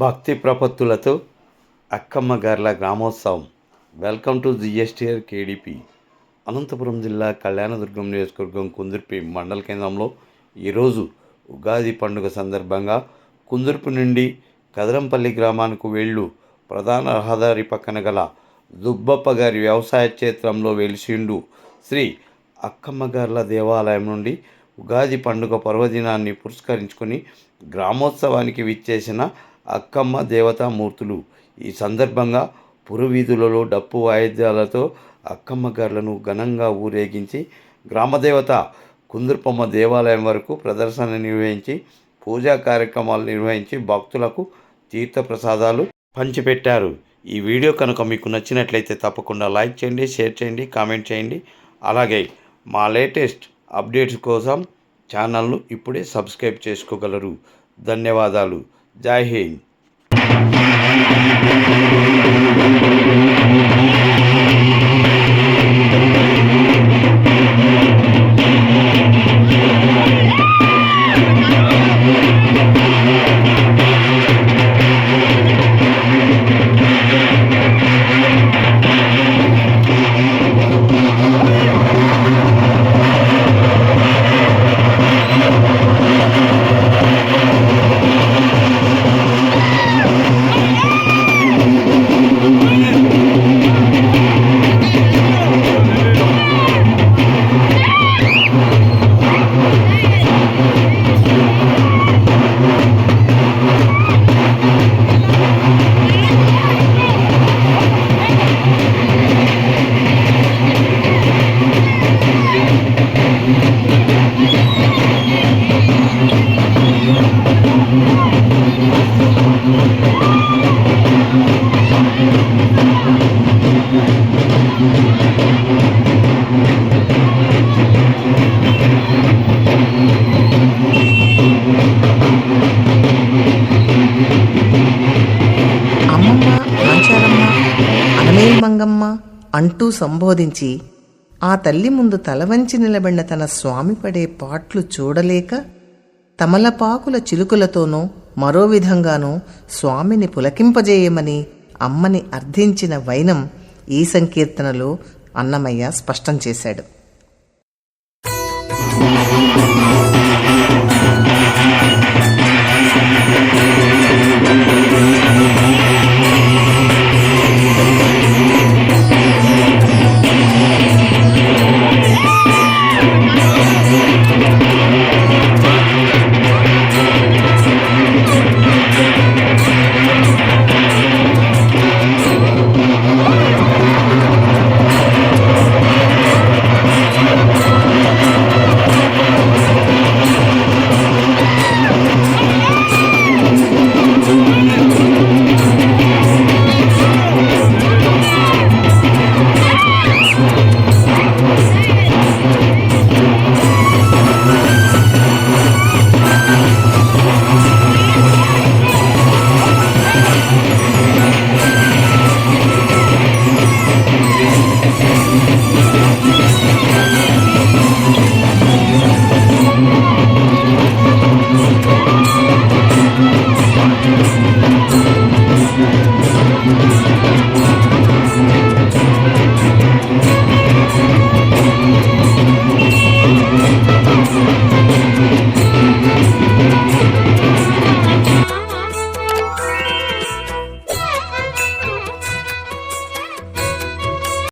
భక్తి ప్రపత్తులతో అక్కమ్మగార్ల గ్రామోత్సవం. Welcome to GSTR KDP. Anantapur జిల్లా కళ్యాణదుర్గం నియోజకవర్గం కుందుర్పి మండల కేంద్రంలో ఈరోజు ఉగాది పండుగ సందర్భంగా కుందుర్పి నుండి కదరంపల్లి గ్రామానికి వెళ్ళు ప్రధాన రహదారి పక్కన గల దుబ్బప్ప గారి వ్యవసాయ క్షేత్రంలో వెలిసిండు శ్రీ అక్కమ్మగార్ల దేవాలయం నుండి ఉగాది పండుగ పర్వదినాన్ని పురస్కరించుకొని గ్రామోత్సవానికి విచ్చేసిన అక్కమ్మ దేవతామూర్తులు. ఈ సందర్భంగా పురువీధులలో డప్పు వాయిద్యాలతో అక్కమ్మ గారులను ఘనంగా ఊరేగించి గ్రామదేవత కుందుర్పమ్మ దేవాలయం వరకు ప్రదర్శన నిర్వహించి పూజా కార్యక్రమాలు నిర్వహించి భక్తులకు తీర్థప్రసాదాలు పంచిపెట్టారు. ఈ వీడియో కనుక మీకు నచ్చినట్లయితే తప్పకుండా లైక్ చేయండి షేర్ చేయండి కామెంట్ చేయండి. అలాగే మా లేటెస్ట్ అప్డేట్స్ కోసం ఛానల్ను ఇప్పుడే సబ్స్క్రైబ్ చేసుకోగలరు. ధన్యవాదాలు. जय हिंद। మంగమ్మ అంటూ సంబోధించి ఆ తల్లి ముందు తలవంచి నిలబడిన తన స్వామి పడే పాట్లు చూడలేక తమలపాకుల చిలుకలతోనూ మరో విధంగానూ స్వామిని పులకింపజేయమని అమ్మని అర్థించిన వైనం ఈ సంకీర్తనలో అన్నమయ్య స్పష్టం చేశాడు.